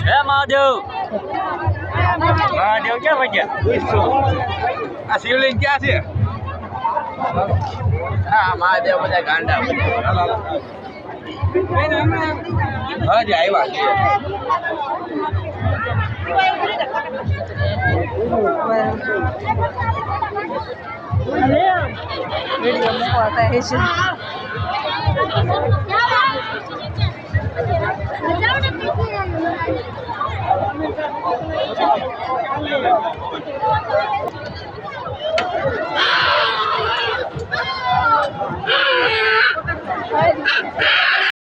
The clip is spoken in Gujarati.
હે મહાદેવ. મહાદેવ ક્યાં વાગ્યા આ શિવલિંગ ક્યાં છે? મહાદેવ બધા ગાંડા હજી આવ્યા છે વિડીયો મૂકવા